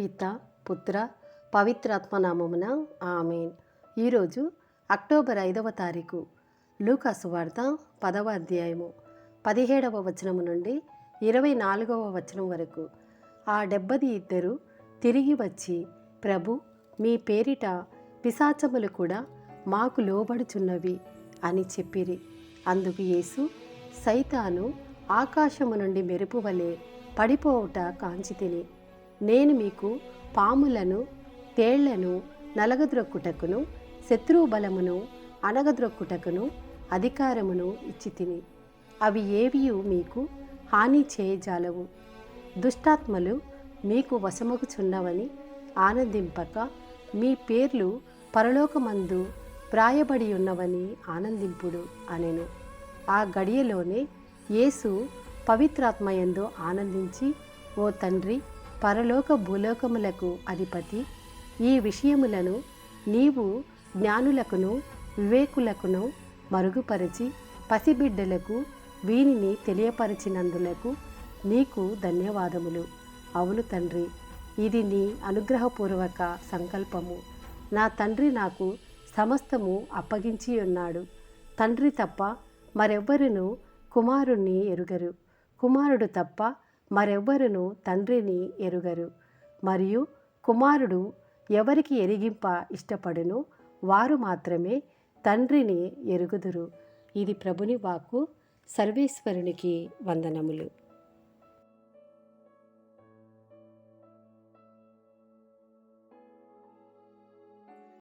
పిత పుత్ర పవిత్రాత్మనామమున ఆమెన్. ఈరోజు అక్టోబర్ ఐదవ తారీఖు లూకాసు వార్త పదవ అధ్యాయము పదిహేడవ వచనము నుండి ఇరవై నాలుగవ వచనం వరకు. ఆ డెబ్బది ఇద్దరు తిరిగి వచ్చి ప్రభు మీ పేరిట పిశాచములు కూడా మాకు లోబడుచున్నవి అని చెప్పిరి. అందుకు యేసు సైతాను ఆకాశము నుండి మెరుపు వలె పడిపోవుట కాంచి తిని నేను మీకు పాములను తేళ్ళను నలగద్రొక్కుటకును శత్రువు బలమును అనగద్రొక్కుటకును అధికారమును ఇచ్చి తిని అవి ఏవియు మీకు హాని చేయజాలవు. దుష్టాత్మలు మీకు వశమగుచున్నవని ఆనందింపక మీ పేర్లు పరలోకమందు వ్రాయబడి ఉన్నవని ఆనందింపుడు అనెను. ఆ గడియలోనే యేసు పవిత్రాత్మయందు ఆనందించి ఓ తండ్రి పరలోక భూలోకములకు అధిపతి. ఈ విషయములను నీవు జ్ఞానులకును వివేకులకును మరుగుపరిచి పసిబిడ్డలకు వీనిని తెలియపరిచినందులకు నీకు ధన్యవాదములు. అవును తండ్రి ఇది నీ అనుగ్రహపూర్వక సంకల్పము. నా తండ్రి నాకు సమస్తము అప్పగించి ఉన్నాడు. తండ్రి తప్ప మరెవ్వరును కుమారుణ్ణి ఎరుగరు. కుమారుడు తప్ప మరెవ్వరును తండ్రిని ఎరుగరు. మరియు కుమారుడు ఎవరికి ఎరిగింప ఇష్టపడును వారు మాత్రమే తండ్రిని ఎరుగుదురు. ఇది ప్రభుని వాక్కు. సర్వేశ్వరునికి వందనములు.